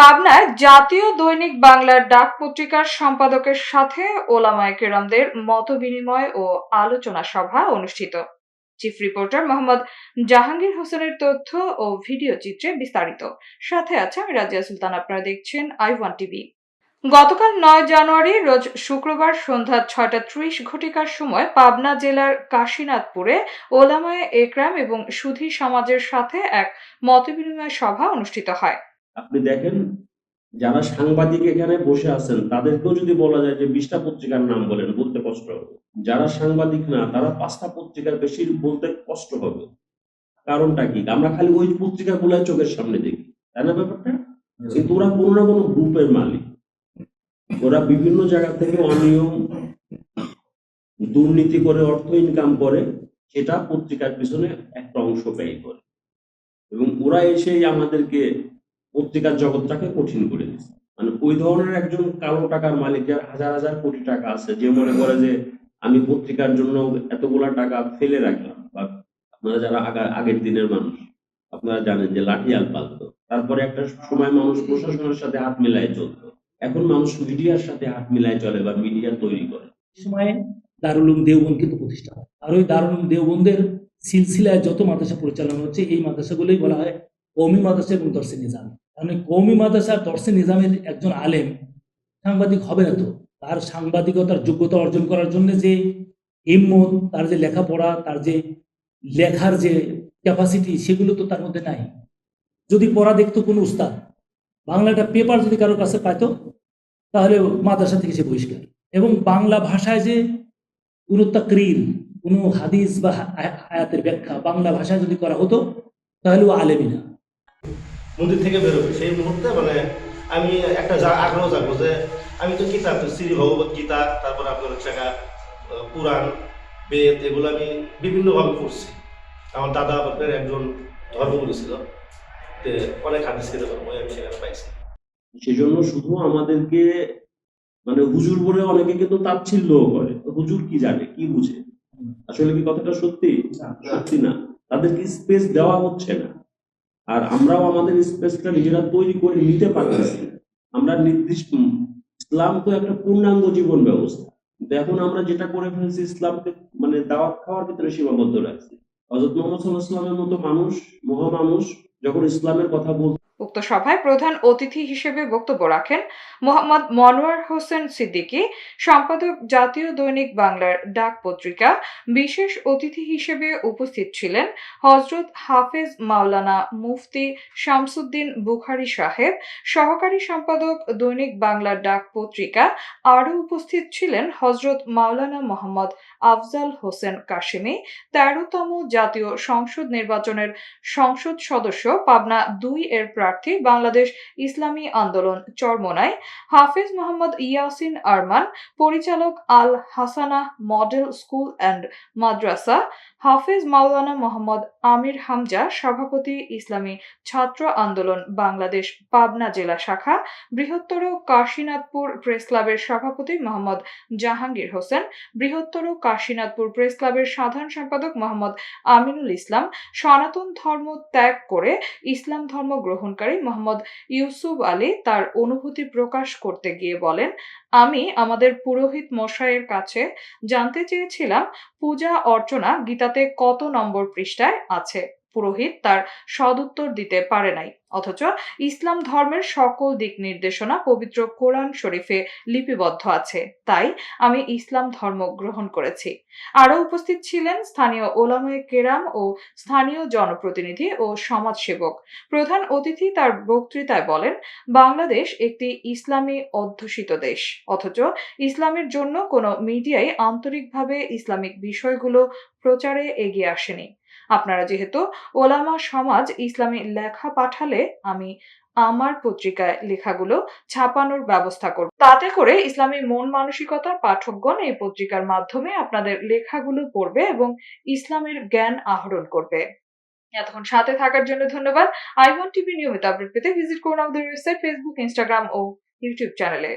পাবনায় জাতীয় দৈনিক বাংলার ডাক পত্রিকার সম্পাদকের সাথে ওলামায় কেরামদের মত বিনিময় ও আলোচনা সভা অনুষ্ঠিত। চিফ রিপোর্টার মোহাম্মদ জাহাঙ্গীর হোসেনের তথ্য ও ভিডিও চিত্রে বিস্তারিত। সাথে আছে আমি রাজিয়া সুলতান, আপনারা দেখছেন আই ওয়ান টিভি। গতকাল নয় জানুয়ারি, রোজ শুক্রবার সন্ধ্যা ছয়টা ত্রিশ ঘটিকার সময় পাবনা জেলার কাশীনাথপুরে ওলামায় একরাম এবং সুধী সমাজের সাথে এক মতবিনিময় সভা অনুষ্ঠিত হয়। আপনি দেখেন যারা সাংবাদিক এখানে বসে আছেন তাদেরকেও যদি বলা যায় যে বিশটা পত্রিকার নাম বলেন বলতে কষ্ট হবে। যারা সাংবাদিক না তারা পাঁচটা পত্রিকার বেশি বলতে কষ্ট হবে। কারণটা কি? আমরা খালি ওই পত্রিকাগুলো চোখের সামনে দেখি। তাই না ব্যাপারটা? কিন্তু ওরা কোনো না কোনো গ্রুপের মালিক। ওরা বিভিন্ন জায়গা থেকে অনিয়ম দুর্নীতি করে অর্থ ইনকাম করে সেটা পত্রিকার পিছনে একটা অংশ ব্যয় করে। এবং ওরা এসেই আমাদেরকে পত্রিকার জগৎটাকে কঠিন করে দিচ্ছে মানে ওই ধরনের একজন কালো টাকার মালিক যার হাজার হাজার কোটি টাকা আছে, যে মনে করে যে আমি পত্রিকার জন্য এতগুলা টাকা ফেলে রাখলাম, বা আপনারা যারা আগের দিনের মানুষ, আপনারা জানেন যে লাঠিয়াল পালতো। তারপরে একটা সময় মানুষ প্রশাসনের সাথে হাত মিলায় চলতো। এখন মানুষ মিডিয়ার সাথে হাত মিলায় চলে বা মিডিয়া তৈরি করে। সময়ে দারুল উলুম দেওবন্দ কিন্তু প্রতিষ্ঠা হয়। আর ওই দারুল দেওবন্দের সিলসিলায় যত মাদ্রাসা পরিচালনা হচ্ছে, এই মাদ্রাসাগুলোই বলা হয় কৌমি মাদ্রাসা এবং দর্শে নিজাম। কারণ কৌমি মাদ্রাসা দর্শে নিজামের একজন আলেম সাংবাদিক হবে না তো? তার সাংবাদিকতার যোগ্যতা অর্জন করার জন্য যে হিম্মত, তার যে লেখাপড়া, তার যে লেখার যে ক্যাপাসিটি সেগুলো তো তার মধ্যে নাই। যদি পড়া দেখতো কোনো উস্তাদ, বাংলাটা পেপার যদি কারোর কাছে পাইতো, তাহলে মাদ্রাসা থেকে সে বহিষ্কার। এবং বাংলা ভাষায় যে কোনো তাকরির, কোনো হাদিস বা আয়াতের ব্যাখ্যা বাংলা ভাষায় যদি করা হতো, তাহলে ও আলেমই না। মন্দির থেকে বেরোবে। সেই মুহূর্তে মানে আমি একটা যা আগ্রহ জাগবো যে আমি তো কিতাব শ্রী ভগবত গীতা তারপর আপনার হচ্ছে পুরাণ বেদ এগুলো আমি বিভিন্নভাবে পড়ছি। আমার দাদা আপনার একজন ধর্মগুরু ছিল অনেক হাদিস কিতাব বই আমি সেখানে পাইছি। সেজন্য শুধু আমাদেরকে মানে হুজুর বলে অনেকে কিন্তু তাচ্ছিল্য করে। হুজুর কি জানে কি বুঝে? আসলে কি কথাটা সত্যি? সত্যি না। তাদেরকে স্পেস দেওয়া হচ্ছে না। আর আমরাও আমাদের স্পেসটা নিজেরা তৈরি করে নিতে পারতেছি আমরা নির্দিষ্ট ইসলাম তো একটা পূর্ণাঙ্গ জীবন ব্যবস্থা। এখন আমরা যেটা করে ফেলছি, ইসলামকে মানে দাওয়াত খাওয়ার ভিতরে সীমাবদ্ধ রাখছি। হজরত মোহাম্মদ সাল্লাহ মতো মানুষ, মহামানুষ, যখন ইসলামের কথা বলতে উক্ত সভায় প্রধান অতিথি হিসেবে বক্তব্য রাখেন মোহাম্মদ মনোয়ার হোসেন সিদ্দিকী, সম্পাদক জাতীয় দৈনিক বাংলার ডাক পত্রিকা, বিশেষ অতিথি হিসেবে উপস্থিত ছিলেন হজরত হাফেজ মাওলানা মুফতি শামসুদ্দিন বুখারি সাহেব, সহকারী সম্পাদক দৈনিক বাংলার ডাক পত্রিকা, আরও উপস্থিত ছিলেন হজরত মাওলানা মোহাম্মদ আফজাল হোসেন কাশেমি, তেরোতম জাতীয় সংসদ নির্বাচনের সংসদ সদস্য পাবনা দুই এর প্রার্থী বাংলাদেশ ইসলামী আন্দোলন চরমোনাই হাফিজ মোহাম্মদ ইয়াসিন আরমান, পরিচালক Al Hasana model school and madrasa, Hafiz Maulana Mohammad Amir Hamza, সভাপতি ইসলামী ছাত্র আন্দোলন বাংলাদেশ পাবনা জেলা শাখা, বৃহত্তর কাশীনাথপুর প্রেস ক্লাবের সভাপতি মোহাম্মদ জাহাঙ্গীর হোসেন, বৃহত্তর কাশীনাথপুর প্রেস ক্লাবের সাধারণ সম্পাদক মোহাম্মদ আমিনুল ইসলাম, সনাতন ধর্ম ত্যাগ করে ইসলাম ধর্ম গ্রহণকারী মোহাম্মদ ইউসুফ আলী তার অনুভূতি প্রকাশ করতে গিয়ে বলেন, আমি আমাদের পুরোহিত মশাইয়ের কাছে জানতে চেয়েছিলাম, পূজা অর্চনা গীতাতে কত নম্বর পৃষ্ঠায় আছে? পুরোহিত তার সদুত্তর দিতে পারে নাই। অথচ ইসলাম ধর্মের সকল দিক নির্দেশনা পবিত্র কোরআন শরীফে লিপিবদ্ধ আছে। তাই আমি ইসলাম ধর্ম গ্রহণ করেছি। আরও উপস্থিত ছিলেন স্থানীয় ওলামায়ে কেরাম ও স্থানীয় জনপ্রতিনিধি ও সমাজসেবক। প্রধান অতিথি তার বক্তৃতায় বলেন, বাংলাদেশ একটি ইসলামী অধ্যুষিত দেশ। অথচ ইসলামের জন্য কোনো মিডিয়াই আন্তরিকভাবে ইসলামিক বিষয়গুলো প্রচারে এগিয়ে আসেনি। আপনারা যেহেতু ওলামা সমাজ ইসলামী লেখা পাঠালে আমি আমার পত্রিকায় লেখাগুলো ছাপানোর ব্যবস্থা করব। তাতে করে ইসলামী মন মানসিকতার পাঠকগণ এই পত্রিকার মাধ্যমে আপনাদের লেখাগুলো পড়বে এবং ইসলামের জ্ঞান আহরণ করবে। এতক্ষণ সাথে থাকার জন্য ধন্যবাদ। আই ওয়ান টিভি নিয়মিত আপডেট পেতে ভিজিট করুন আমাদের ওয়েবসাইট, ফেসবুক, ইনস্টাগ্রাম ও ইউটিউব চ্যানেলে।